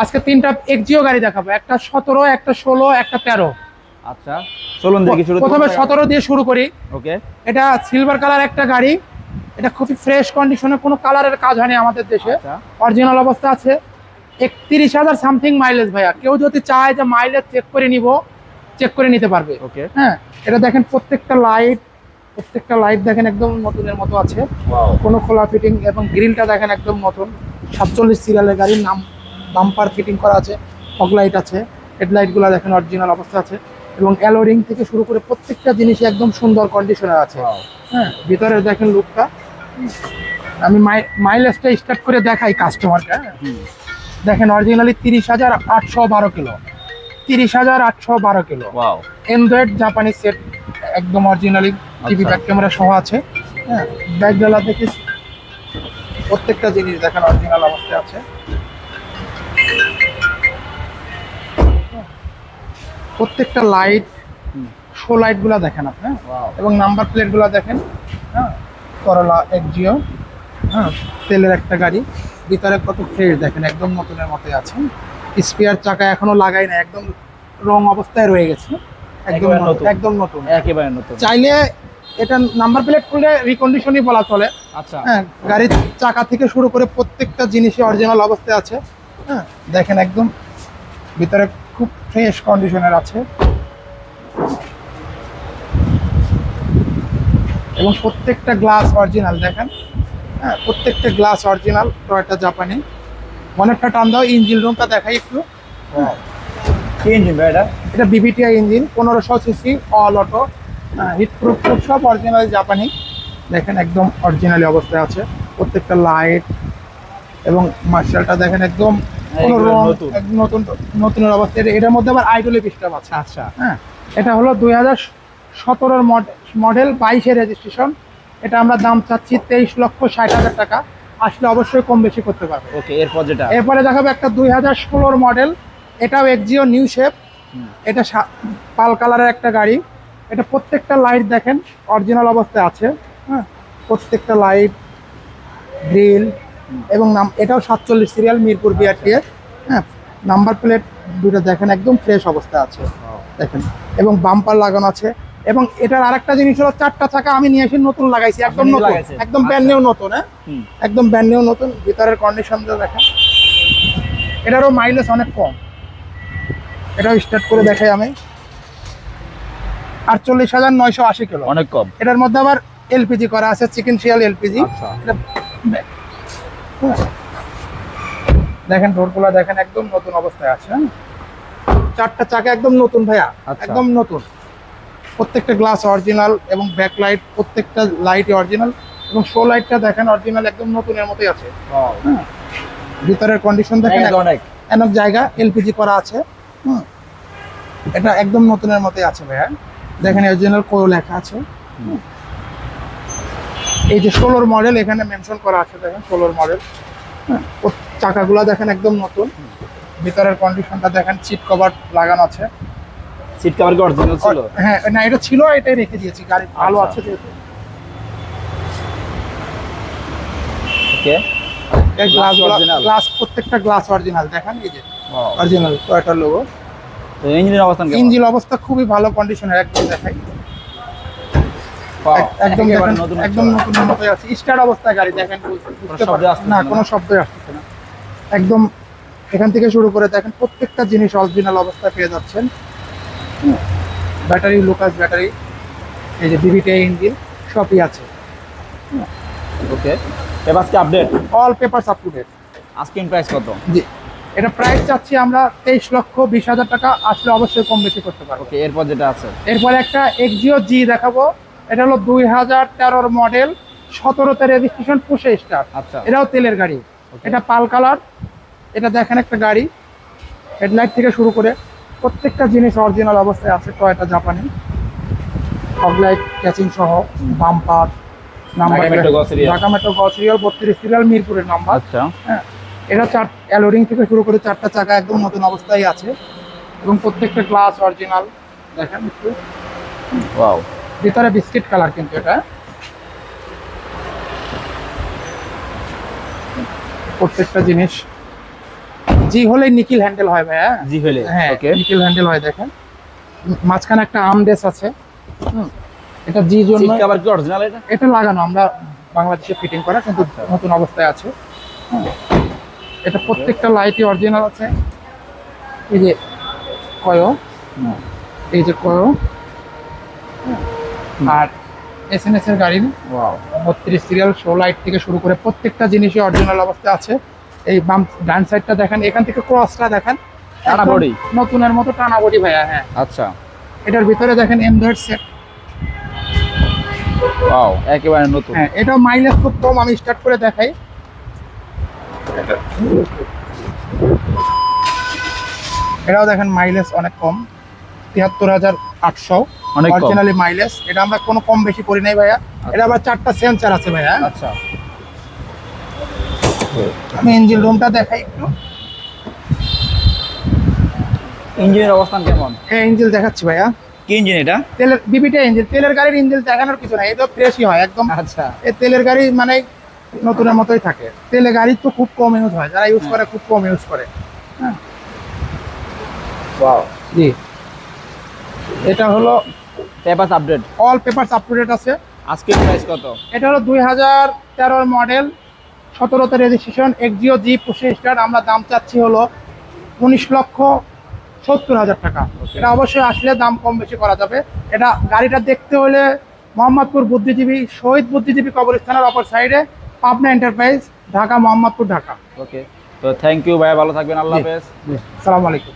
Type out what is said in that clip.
আজকে তিনটা এক্সিও গাড়ি দেখাবো। একটা সতেরো একটা ষোলো একটা তেরো। আচ্ছা চলুন দেখি শুরু প্রথমে সতেরো দিয়ে শুরু করি। ওকে। এটা সিলভার কালার একটা গাড়ি। এটা খুবই ফ্রেশ কন্ডিশনে কোনো কালারের কাজ হয়নি আমাদের দেশে। আচ্ছা। অরিজিনাল অবস্থা আছে। একত্রিশ হাজার সামথিং মাইলেজ ভাইয়া। কেউ যদি চায় যে মাইলেজ চেক করে নিব চেক করে নিতে পারবে। ওকে। হ্যাঁ এটা দেখেন প্রত্যেকটা লাইট প্রত্যেকটা লাইট দেখেন একদম নতুনের মতো আছে। কোনো খোলা ফিটিং এবং গ্রিলটা দেখেন একদম নতুন। সাতচল্লিশ সিরিয়ালের গাড়ির নাম বাম্পার ফিটিং করা আছে ফগ লাইট আছে হেডলাইটগুলো দেখেন অরিজিনাল অবস্থা আছে এবং অ্যালোরিং থেকে শুরু করে প্রত্যেকটা জিনিসই একদম সুন্দর কন্ডিশনে আছে। হ্যাঁ ভিতরে দেখেন লুকটা আমি মাইলেজটা স্টার্ট করে দেখাই কাস্টমারকে হুম। দেখেন অরিজিনালি তিরিশ হাজার আটশো বারো কিলো। তিরিশ হাজার আটশো বারো কিলো। ওয়াও অ্যান্ড্রয়েড জাপানি সেট একদম অরিজিনালি টিভি। ব্যাক ক্যামেরা সহ আছে। হ্যাঁ ব্যাক ডালা দেখে প্রত্যেকটা জিনিস দেখেন অরিজিনাল অবস্থায় আছে। প্রত্যেকটা লাইট। শো লাইটগুলো দেখেন আপনি হ্যাঁ? এবং নাম্বার প্লেটগুলো দেখেন হ্যাঁ? করলা এক্সিও হ্যাঁ? তেলের একটা গাড়ি ভিতরে কত ফ্রেশ দেখেন একদম নতুনের মতোই আছে। স্পেয়ার চাকা এখনও লাগাই না একদম রং অবস্থায় রয়ে গেছে। একদম। একদম নতুন। একেবারে নতুন। চাইলে এটা নাম্বার প্লেট খুললে রিকন্ডিশনই বলা চলে। আচ্ছা। হ্যাঁ গাড়ির চাকা থেকে শুরু করে প্রত্যেকটা জিনিসই অরিজিনাল অবস্থায় আছে। হ্যাঁ দেখেন একদম ভিতরে খুব ফ্রেশ কন্ডিশনের আছে। এবং প্রত্যেকটা গ্লাস অরিজিনাল দেখেন। হ্যাঁ প্রত্যেকটা গ্লাস অরিজিনাল টয়টা জাপানি অনেকটা টান দাও ইঞ্জিন রুমটা দেখাই একটু। কি ইঞ্জিন ভাই এটা? এটা বিবিটিআই ইঞ্জিন পনেরোশো CC all auto heat proof সব অরিজিনাল জাপানি দেখেন একদম অরিজিনালি অবস্থায় আছে। প্রত্যেকটা লাইট এবং মার্শালটা দেখেন একদম কোনো রং নতুন। নতুন নতুনের অবস্থা। এটা- এটার মধ্যে আবার আইডোলিক স্টাফ আছে আচ্ছা। হ্যাঁ। এটা হলো দুই হাজার সতেরোর মডেল বাইশের রেজিস্ট্রেশন এটা আমরা দাম চাচ্ছি তেইশ লক্ষ ষাট হাজার টাকা। আসলে অবশ্যই কম বেশি করতে পারবে। ওকে এরপর যেটা? এরপরে দেখাবো একটা দুই হাজার ষোলোর মডেল। এটাও এক্সিও নিউ শেপ। এটা পাল কালারের একটা গাড়ি। এটা প্রত্যেকটা লাইট দেখেন অরিজিনাল অবস্থায় আছে। হ্যাঁ প্রত্যেকটা লাইট গ্রিল এবং নাম এটাও সাতচল্লিশ সিরিয়াল মিরপুর বিআরটিএ হ্যাঁ নাম্বার প্লেট দুটো দেখেন একদম ফ্রেশ অবস্থা আছে। দেখেন এবং বাম্পার লাগানো আছে। এবং এটার আরেকটা জিনিস হলো চারটা চাকা আমি নিয়ে এসে নতুন লাগাইছি একদম নতুন। একদম ব্র্যান্ড নিউ নতুন হ্যাঁ? একদম ব্র্যান্ড নিউ নতুন ভিতরের কন্ডিশনটা দেখেন। এটারও মাইলেজ অনেক কম। এটাও স্টার্ট করে দেখাই আমি। আটচল্লিশ হাজার নয়শো আশি কিলো। অনেক কম। এটার মধ্যে আবার এলপিজি করা আছে চিকেন শিয়াল এলপিজি আচ্ছা। দেখেন ডোরগুলো দেখেন একদম নতুন অবস্থায় আছে হ্যাঁ? চারটা চাকা একদম নতুন ভাইয়া। আচ্ছা। একদম নতুন। প্রত্যেকটা গ্লাস অরিজিনাল এবং ব্যাক লাইট প্রত্যেকটা লাইট অরিজিনাল এবং শো লাইটটা দেখেন অরিজিনাল একদম নতুনের মতোই আছে। হ্যাঁ? ভিতরের কন্ডিশন দেখেন অনেক। অনেক জায়গা এলপিজি করা আছে হুম? এটা একদম নতুনের মতোই আছে ভাইয়া। দেখেন অরিজিনাল কোয়েল লেখা আছে হুম। এই যে ষোলোর মডেল এখানে মেনশন করা আছে দেখেন ষোলোর মডেল হ্যাঁ চাকাগুলো দেখেন একদম নতুন। ভিতরের কন্ডিশনটা দেখেন সিট কভার লাগানো আছে। সিট কভার কি অরিজিনাল ছিল? হ্যাঁ না এটা ছিল এটাই রেখে দিয়েছি গাড়ি ভালো আচ্ছা। আছে যেহেতু। ওকে এই গ্লাস original? গ্লাস প্রত্যেকটা গ্লাস অরিজিনাল দেখেন এই যে। অরিজিনাল টয়টার লোগো তো ইঞ্জিনের অবস্থান কেমন? ইঞ্জিন অবস্থা খুবই ভালো কন্ডিশনের একদম দেখাই। একদম একদম নতুন মতোই আছে। স্টার্ট অবস্থায় গাড়ি দেখেন বুঝতে না? কোনো শব্দ আসতেছে না। একদম এখান থেকে শুরু করে দেখেন প্রত্যেকটা জিনিস অরিজিনাল অবস্থায় পেয়ে যাচ্ছেন। ব্যাটারি লুকাস ব্যাটারি এই যে বিবিটি ইঞ্জিন সবই আছে। ওকে। এবার আজকে update all papers up to date asking price কত? জি। এটা প্রাইস চাচ্ছি আমরা তেইশ লক্ষ বিশ হাজার টাকা আসলে অবশ্যই কম বেশি করতে পারব। ওকে এরপর যেটা আছে? এরপরে একটা এক্সিও জি দেখাবো। এটা হলো দুই হাজার তেরোর মডেল সতেরোতে রেজিস্ট্রেশন পুষে স্টার আচ্ছা। এটাও তেলের গাড়ি। এটা পাল কালার এটা দেখেন একটা গাড়ি হেডলাইট থেকে শুরু করে প্রত্যেকটা জিনিস অরিজিনাল অবস্থায় আছে টয়টা জাপানি ফগলাইট ক্যাচিং সহ বাম্পার নাম্বার ঢাকা মেট্রো গ সিরিয়াল। ঢাকা মেট্রো গ সিরিয়াল বত্রিশ সিরিয়াল মিরপুরের নাম্বার আচ্ছা। হ্যাঁ এটা চার অ্যালোরিং থেকে শুরু করে চারটা চাকা একদম নতুন অবস্থায় আছে। এবং প্রত্যেকটা গ্লাস অরিজিনাল দেখেন একটু। ওয়াও ভিতরে বিস্কিট কালার কিন্তু এটা। প্রত্যেকটা জিনিস। জি হলে নিকিল হ্যান্ডেল হয় ভাইয়া। জি হলে হ্যাঁ ওকে। নিকেল হ্যান্ডেল হয় দেখেন। মাঝখানে একটা আমডেস আছে। হুম, এটা জি জন্য কভার কি অরিজিনাল এটা? এটা লাগানো আমরা বাংলাদেশে ফিটিং করা কিন্তু নতুন অবস্থায় আছে। এটা প্রত্যেকটা লাইটই অরিজিনাল আছে। এই যে কয়ো। এই যে কয়ো। আর এসএনএস এর গাড়ি ওয়াও বত্রিশ সিরিয়াল শো লাইট থেকে শুরু করে প্রত্যেকটা জিনিসই অরিজিনাল অবস্থায় আছে। এই বাম ডান সাইডটা দেখেন এখান থেকে ক্রসটা দেখেন টানা একদম নতুনের মতো টানা বডি ভাইয়া হ্যাঁ। আচ্ছা। এটার ভিতরে দেখেন এমডয়েড সেট ওয়াও একেবারে নতুন। হ্যাঁ এটা মাইলেজ খুব কম আমি স্টার্ট করে দেখাই। এটাও দেখেন মাইলেজ অনেক কম তিয়াত্তর হাজার আটশো। অনেক অরিজিনালি মাইলেজ এটা আমরা কোনো কম বেশি করি নাই ভাইয়া। এটা আবার চারটা সেন্সার আছে ভাইয়া। আচ্ছা। আমি ইঞ্জিন রুমটা দেখাই একটু। ইঞ্জিনের অবস্থান কেমন? এই ইঞ্জিন দেখাচ্ছি ভাইয়া। কি ইঞ্জিন এটা? তেলের বিবিটা ইঞ্জিন তেলের গাড়ির ইঞ্জিন দেখানোর কিছু নাই এটা ফ্রেশই হয় একদম। আচ্ছা। এই তেলের গাড়ি মানে নতুনের মতোই থাকে। তেলে গাড়ি তো খুব কম ইউজ হয় যারা ইউজ করে খুব কম ইউজ করে। হ্যাঁ। জি। এটা হলো papers update all papers up to date আছে। আজকের প্রাইস কত? এটা হলো দুই হাজার তেরোর মডেল সতেরোতে রেজিস্ট্রেশন এক্সিও জি পঁচিশ স্টার আমরা দাম চাচ্ছি হলো উনিশ লক্ষ সত্তর হাজার টাকা। এটা অবশ্যই আসলে দাম কম বেশি করা যাবে। এটা গাড়িটা দেখতে হলে মোহাম্মদপুর বুদ্ধিজীবী শহীদ বুদ্ধিজীবী কবরস্থানের অপর সাইডে পাবনা এন্টারপ্রাইজ ঢাকা মোহাম্মদপুর ঢাকা। ওকে তো থ্যাংক ইউ ভাই। ভালো থাকবেন। আল্লাহ হাফেজ। সালাম আলাইকুম।